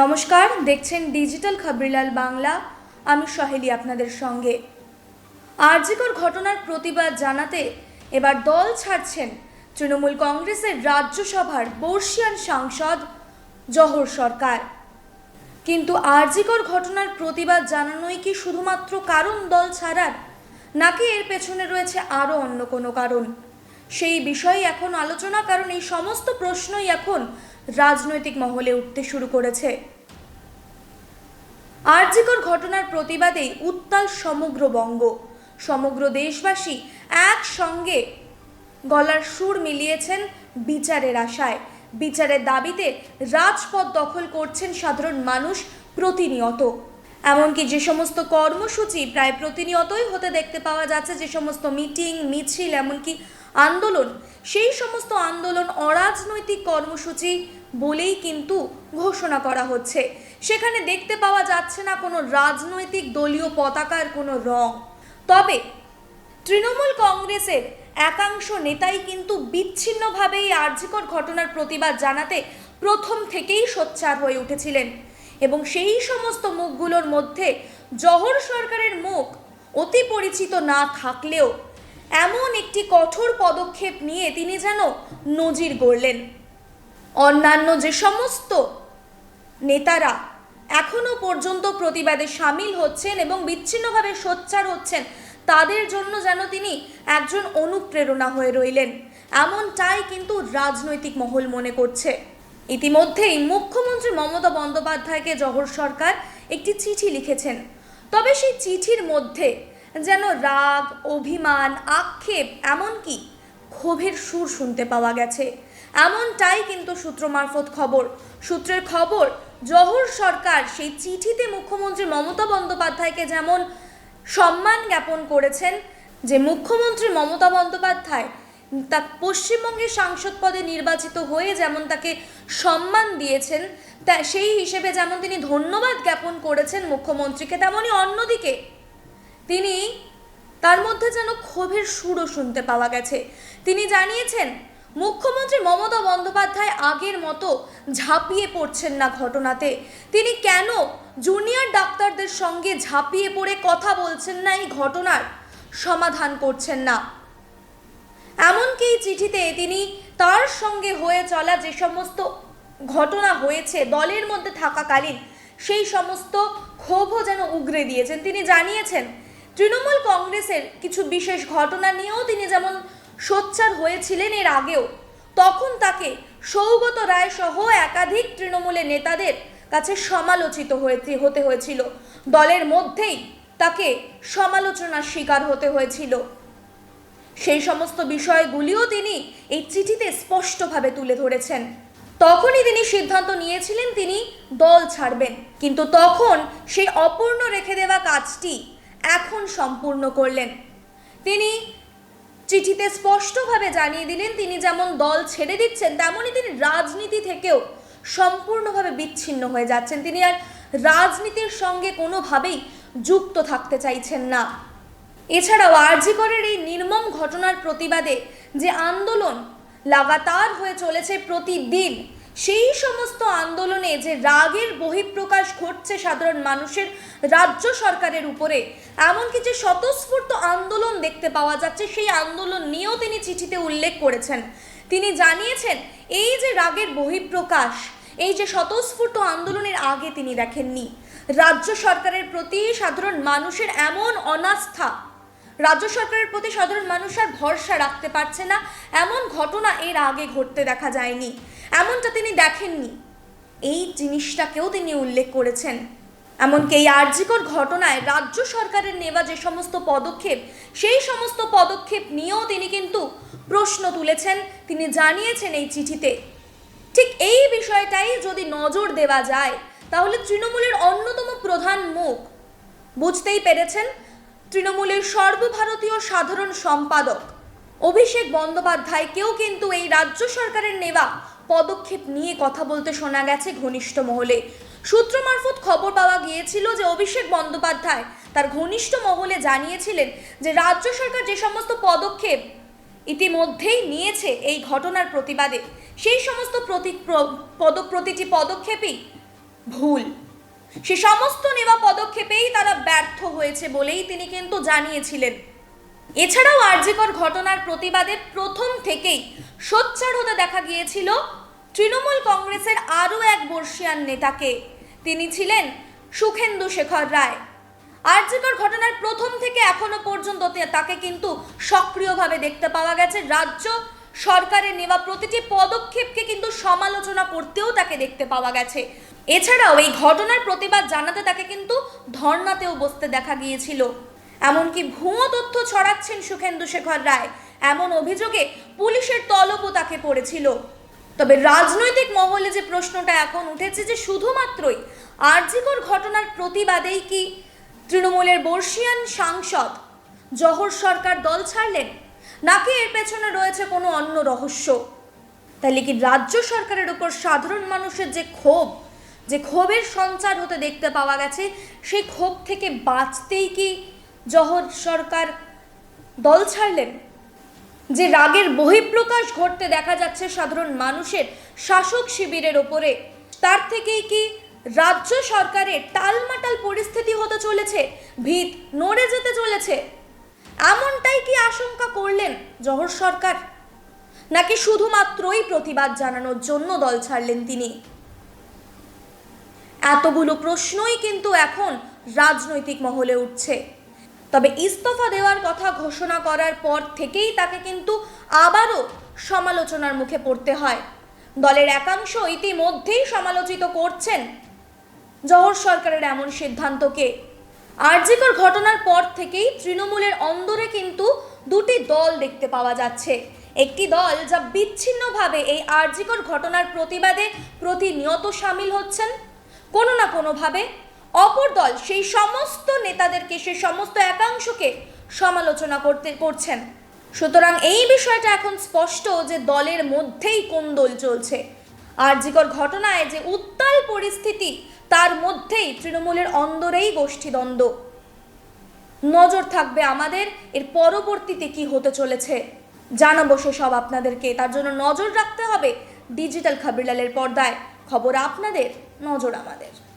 নমস্কার, দেখছেন ডিজিটাল খবরিলাল বাংলা আমি সহেলি আপনাদের সঙ্গে। আরজিকর ঘটনার প্রতিবাদ জানাতে এবার দল ছাড়ছেন তৃণমূল কংগ্রেসের রাজ্যসভার বর্ষিয়ান সাংসদ জহর সরকার। কিন্তু আরজিকর ঘটনার প্রতিবাদ জানানোই কি শুধুমাত্র কারণ দল ছাড়ার, নাকি এর পেছনে রয়েছে আরও অন্য কোনো কারণ? সেই বিষয়ে এখন আলোচনা, কারণ এই সমস্ত প্রশ্নই এখন রাজনৈতিক মহলে উঠতে শুরু করেছে। আরজিকর ঘটনার প্রতিবাদেই উত্তাল সমগ্র বঙ্গ, সমগ্র দেশবাসী একসঙ্গে গলার সুর মিলিয়েছেন বিচারের আশায়। বিচারের দাবিতে রাজপথ দখল করছেন সাধারণ মানুষ প্রতিনিয়ত। এমনকি যে সমস্ত কর্মসূচি প্রায় প্রতিনিয়তই হতে দেখতে পাওয়া যাচ্ছে, যে সমস্ত মিটিং, মিছিল, এমনকি আন্দোলন, সেই সমস্ত আন্দোলন অরাজনৈতিক কর্মসূচি বলেই কিন্তু ঘোষণা করা হচ্ছে। সেখানে দেখতে পাওয়া যাচ্ছে না কোনো রাজনৈতিক দলীয় পতাকার কোনো রং। তবে তৃণমূল কংগ্রেসের একাংশ নেতাই কিন্তু বিচ্ছিন্নভাবে এই আর্যিকর ঘটনার প্রতিবাদ জানাতে প্রথম থেকেই সোচ্চার হয়ে উঠেছিলেন। এবং সেই সমস্ত মুখগুলোর মধ্যে জহর সরকারের মুখ অতি পরিচিত না থাকলেও এমন একটি কঠোর পদক্ষেপ নিয়ে তিনি যেন নজির গড়লেন। অন্যান্য যে সমস্ত নেতারা এখনও পর্যন্ত প্রতিবাদে সামিল হচ্ছেন এবং বিচ্ছিন্নভাবে সোচ্চার হচ্ছেন, তাদের জন্য যেন তিনি একজন অনুপ্রেরণা হয়ে রইলেন। এমনটাই কিন্তু রাজনৈতিক মহল মনে করছে। ইতিমধ্যেই মুখ্যমন্ত্রী মমতা বন্দ্যোপাধ্যায়কে জহর সরকার একটি চিঠি লিখেছেন। তবে সেই চিঠির মধ্যে যেন রাগ, অভিমান, আক্ষেপ, এমনকি ক্ষোভের সুর শুনতে পাওয়া গেছে। এমনটাই কিন্তু সূত্র মারফত খবর। সূত্রের খবর, জহর সরকার সেই চিঠিতে মুখ্যমন্ত্রী মমতা বন্দ্যোপাধ্যায়কে যেমন সম্মান জ্ঞাপন করেছেন, যে মুখ্যমন্ত্রী মমতা বন্দ্যোপাধ্যায় তা পশ্চিমবঙ্গের সাংসদ পদে নির্বাচিত হয়ে যেমন তাকে সম্মান দিয়েছেন, তা সেই হিসেবে যেমন তিনি ধন্যবাদ জ্ঞাপন করেছেন মুখ্যমন্ত্রীকে তেমনই অন্যদিকে তিনি তার মধ্যে যেন ক্ষোভের সুরও শুনতে পাওয়া গেছে। তিনি জানিয়েছেন, মুখ্যমন্ত্রী মমতা বন্দ্যোপাধ্যায় আগের মতো ঝাঁপিয়ে পড়ছেন না ঘটনাতে। তিনি কেন জুনিয়র ডাক্তারদের সঙ্গে ঝাঁপিয়ে পড়ে কথা বলছেন না এই ঘটনার সমাধান করছেন না? এমনকি চিঠিতে তিনি তার সঙ্গে হয়ে চলা যে সমস্ত ঘটনা হয়েছে দলের মধ্যে থাকাকালীন সেই সমস্ত ক্ষোভও যেন উগরে দিয়েছেন। তিনি জানিয়েছেন, তৃণমূল কংগ্রেসের কিছু বিশেষ ঘটনা নিয়েও তিনি যেমন সোচ্চার হয়েছিলেন এর আগেও, তখন তাকে সৌগত রায় সহ একাধিক তৃণমূলের নেতাদের কাছে সমালোচিত হয়েছে, হতে হয়েছিল। দলের মধ্যেই তাকে সমালোচনার শিকার হতে হয়েছিল। সেই সমস্ত বিষয়গুলিও তিনি এই চিঠিতে স্পষ্টভাবে তুলে ধরেছেন। তখনই তিনি সিদ্ধান্ত নিয়েছিলেন তিনি দল ছাড়বেন। কিন্তু তখন সেই অপূর্ণ রেখে দেওয়া কাজটি এখন সম্পূর্ণ করলেন। তিনি চিঠিতে স্পষ্টভাবে জানিয়ে দিলেন, তিনি যেমন দল ছেড়ে দিচ্ছেন, তেমনই তিনি রাজনীতি থেকেও সম্পূর্ণভাবে বিচ্ছিন্ন হয়ে যাচ্ছেন। তিনি আর রাজনীতির সঙ্গে কোনোভাবেই যুক্ত থাকতে চাইছেন না। এছাড়াও আরজিকরের এই নির্মম ঘটনার প্রতিবাদে যে আন্দোলন লাগাতার হয়ে চলেছে প্রতিদিন, সেই সমস্ত আন্দোলনে যে রাগের বহিঃপ্রকাশ ঘটছে সাধারণ মানুষের, রাজ্য সরকারের উপরে, এমনকি যে স্বতঃস্ফূর্ত আন্দোলন দেখতে পাওয়া যাচ্ছে, সেই আন্দোলন নিয়েও তিনি চিঠিতে উল্লেখ করেছেন। তিনি জানিয়েছেন, এই যে রাগের বহিঃপ্রকাশ, এই যে স্বতঃস্ফূর্ত আন্দোলনের আগে তিনি দেখেননি। রাজ্য সরকারের প্রতি সাধারণ মানুষের এমন অনাস্থা রাজ্য সরকারের প্রতি সাধারণ মানুষ আর ভরসা রাখতে পারছে না। এমন ঘটনা এর আগে ঘটতে দেখা যায়নি। এমনটা তিনি দেখেননি। এই জিনিসটাকেও তিনি উল্লেখ করেছেন। এমনকি এই আর্যিকর ঘটনায় রাজ্য সরকারের নেওয়া যে সমস্ত পদক্ষেপ, সেই সমস্ত পদক্ষেপ নিয়েও তিনি কিন্তু প্রশ্ন তুলেছেন। তিনি জানিয়েছেন এই চিঠিতে, ঠিক এই বিষয়টাই যদি নজর দেওয়া যায়, তাহলে তৃণমূলের অন্যতম প্রধান মুখ। বুঝতেই পেরেছেন তৃণমূলের সর্বভারতীয় সাধারণ সম্পাদক। অভিষেক বন্দ্যোপাধ্যায়কেও কিন্তু এই রাজ্য সরকারের নেওয়া পদক্ষেপ নিয়ে কথা বলতে শোনা গেছে ঘনিষ্ঠ মহলে। সূত্র মারফত খবর পাওয়া গিয়েছিল যে অভিষেক বন্দ্যোপাধ্যায় তার ঘনিষ্ঠ মহলে জানিয়েছিলেন যে রাজ্য সরকার যে সমস্ত পদক্ষেপ ইতিমধ্যেই নিয়েছে এই ঘটনার প্রতিবাদে, সেই সমস্ত প্রতি প্রতিটি পদক্ষেপই ভুল। সে সমস্ত নেওয়া পদক্ষেপেই তারা ব্যর্থ হয়েছে বলেই তিনি কিন্তু জানিয়েছিলেন। এছাড়াও আরজিকর ঘটনার প্রতিবাদে প্রথম থেকেই সোচ্চার হতে দেখা গিয়েছিল তৃণমূল কংগ্রেসের আরও এক বর্ষিয়ান নেতাকে। তিনি ছিলেন সুখেন্দু শেখর রায়। আরজিকর ঘটনার প্রথম থেকে এখনও পর্যন্ত তাকে কিন্তু সক্রিয়ভাবে দেখতে পাওয়া গেছে। রাজ্য সরকারের নেওয়া প্রতিটি পদক্ষেপকে কিন্তু সমালোচনা করতেও তাকে দেখতে পাওয়া গেছে। এছাড়াও এই ঘটনার প্রতিবাদ জানাতে তাকে কিন্তু ধর্নাতেও বসতে দেখা গিয়েছিল। এমনকি ভুয়ো তথ্য ছড়াচ্ছেন সুখেন্দু শেখর রায়। এমন অভিযোগে পুলিশের তলবও তাকে পড়েছিল। তবে রাজনৈতিক মহলে যে প্রশ্নটা এখন উঠেছে যে শুধুমাত্রই আরজিকর ঘটনার প্রতিবাদেই কি তৃণমূলের বর্ষিয়ান সাংসদ জহর সরকার দল ছাড়লেন, নাকি এর পেছনে রয়েছে কোনো অন্য রহস্য? তাহলে কি রাজ্য সরকারের উপর সাধারণ মানুষের যে ক্ষোভ যে ক্ষোভের সঞ্চার হতে দেখতে পাওয়া গেছে, সেই ক্ষোভ থেকে বাঁচতেই কি জহর সরকার দল ছাড়লেন? যে রাগের বহিঃপ্রকাশ ঘটতে দেখা যাচ্ছে সাধারণ মানুষের শাসক শিবিরের ওপরে, তার থেকেই কি রাজ্য সরকারের টালমাটাল পরিস্থিতি হতে চলেছে, ভিত নড়ে যেতে চলেছে? এমনটাই কি আশঙ্কা করলেন জহর সরকার? নাকি শুধুমাত্রই প্রতিবাদ জানানোর জন্য দল ছাড়লেন তিনি? এতগুলো প্রশ্নই কিন্তু এখন রাজনৈতিক মহলে উঠছে। তবে ইস্তফা দেওয়ার কথা ঘোষণা করার পর থেকেই তাকে কিন্তু আবারও সমালোচনার মুখে পড়তে হয়। দলের একাংশ ইতিমধ্যেই সমালোচিত করছেন জহর সরকারের এমন সিদ্ধান্তকে। আরজিকর ঘটনার পর থেকেই তৃণমূলের অন্দরে কিন্তু দুটি দল দেখতে পাওয়া যাচ্ছে। একটি দল যা বিচ্ছিন্নভাবে এই আরজিকর ঘটনার প্রতিবাদে প্রতিনিয়ত সামিল হচ্ছেন কোনো না কোনোভাবে অপর দল সেই সমস্ত নেতাদেরকে, সেই সমস্ত একাংশকে সমালোচনা করতে, করছেন। সুতরাং এই বিষয়টা এখন স্পষ্ট যে দলের মধ্যেই কোন্দল চলছে। আরজিকর ঘটনায় যে উত্তাল পরিস্থিতি, তার মধ্যেই তৃণমূলের অন্দরেই গোষ্ঠীদ্বন্দ্ব। নজর থাকবে আমাদের, এর পরবর্তীতে কি হতে চলেছে জানাব সে সব আপনাদেরকে। তার জন্য নজর রাখতে হবে ডিজিটাল খাবিরলালের পর্দায়। খবর আপনাদের। নজর আমাদের